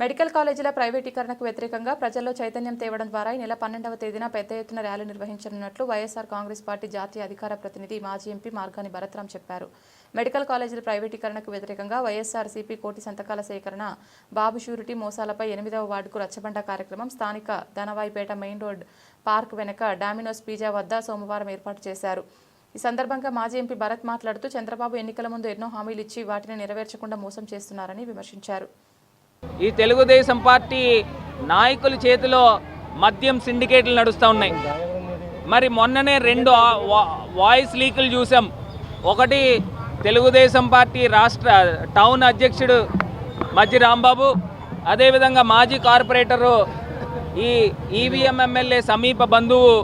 Medical కాలేజీల ప్రైవేటీకరణకు వ్యతిరేకంగా ప్రజల్లో చైతన్యం తేవడం ద్వారా ఈ నెల పన్నెండవ తేదీన పెద్ద ఎత్తున ర్యాలీ నిర్వహించనున్నట్లు వైఎస్ఆర్ కాంగ్రెస్ పార్టీ జాతీయ అధికార ప్రతినిధి మాజీ ఎంపీ మార్గాని భరత్రాం చెప్పారు. మెడికల్ కాలేజీల ప్రైవేటీకరణకు వ్యతిరేకంగా వైఎస్ఆర్సీపీ కోటి సంతకాల సేకరణ బాబు షూరిటీ మోసాలపై ఎనిమిదవ వార్డుకు రచ్చబండ కార్యక్రమం స్థానిక ధనవాయిపేట మెయిన్ రోడ్ పార్క్ వెనక డామినోస్ పిజ్జా వద్ద సోమవారం ఏర్పాటు చేశారు. ఈ సందర్భంగా మాజీ ఎంపీ భరత్ మాట్లాడుతూ చంద్రబాబు ఎన్నికల ముందు ఎన్నో హామీలు ఇచ్చి వాటిని నెరవేర్చకుండా మోసం చేస్తున్నారని విమర్శించారు. ఈ తెలుగుదేశం పార్టీ నాయకుల చేతిలో మద్యం సిండికేట్లు నడుస్తూ ఉన్నాయి. మరి మొన్ననే రెండు వాయిస్ లీకులు చూసాం. ఒకటి తెలుగుదేశం పార్టీ రాష్ట్ర టౌన్ అధ్యక్షుడు మజ్జి రాంబాబు అదేవిధంగా మాజీ కార్పొరేటరు ఈ ఈవీఎం ఎమ్మెల్యే సమీప బంధువు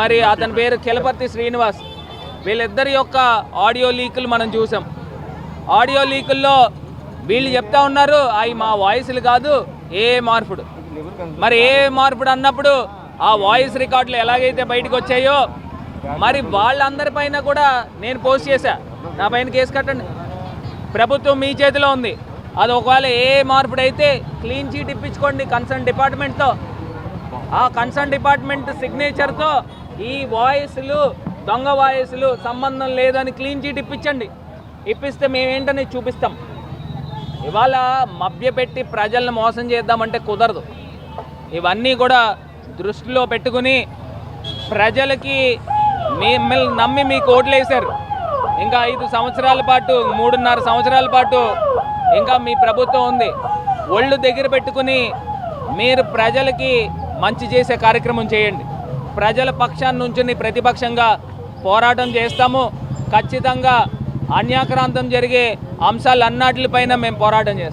మరి అతని పేరు కిలపర్తి శ్రీనివాస్. వీళ్ళిద్దరి యొక్క ఆడియో లీకులు మనం చూసాం. ఆడియో లీకుల్లో వీళ్ళు చెప్తా ఉన్నారు అవి మా వాయిస్లు కాదు ఏ మార్పుడు. మరి ఏ మార్పుడు అన్నప్పుడు ఆ వాయిస్ రికార్డులు ఎలాగైతే బయటకు వచ్చాయో మరి వాళ్ళందరి పైన కూడా నేను పోస్ట్ చేశా. నా పైన కేసు కట్టండి. ప్రభుత్వం మీ చేతిలో ఉంది. అది ఒకవేళ ఏ మార్పుడు అయితే క్లీన్ చీట్ ఇప్పించుకోండి కన్సర్న్ డిపార్ట్మెంట్తో. ఆ కన్సర్న్ డిపార్ట్మెంట్ సిగ్నేచర్తో ఈ వాయిస్లు దొంగ వాయిస్లు సంబంధం లేదని క్లీన్ చీట్ ఇప్పించండి. ఇప్పిస్తే మేమేంటని చూపిస్తాం. ఇవాళ మభ్యపెట్టి ప్రజల్ని మోసం చేద్దామంటే కుదరదు. ఇవన్నీ కూడా దృష్టిలో పెట్టుకుని ప్రజలకి మిమ్మల్ని నమ్మి మీకు ఓట్లు వేశారు. ఇంకా ఐదు సంవత్సరాల పాటు మూడున్నర సంవత్సరాల పాటు ఇంకా మీ ప్రభుత్వం ఉంది. ఒళ్ళు దగ్గర పెట్టుకుని మీరు ప్రజలకి మంచి చేసే కార్యక్రమం చేయండి. ప్రజల పక్షాన్ని నుంచి ప్రతిపక్షంగా పోరాటం చేస్తాము. ఖచ్చితంగా అన్యాక్రాంతం జరిగే అంశాలన్నిటిపైన మేము పోరాటం చేస్తాం.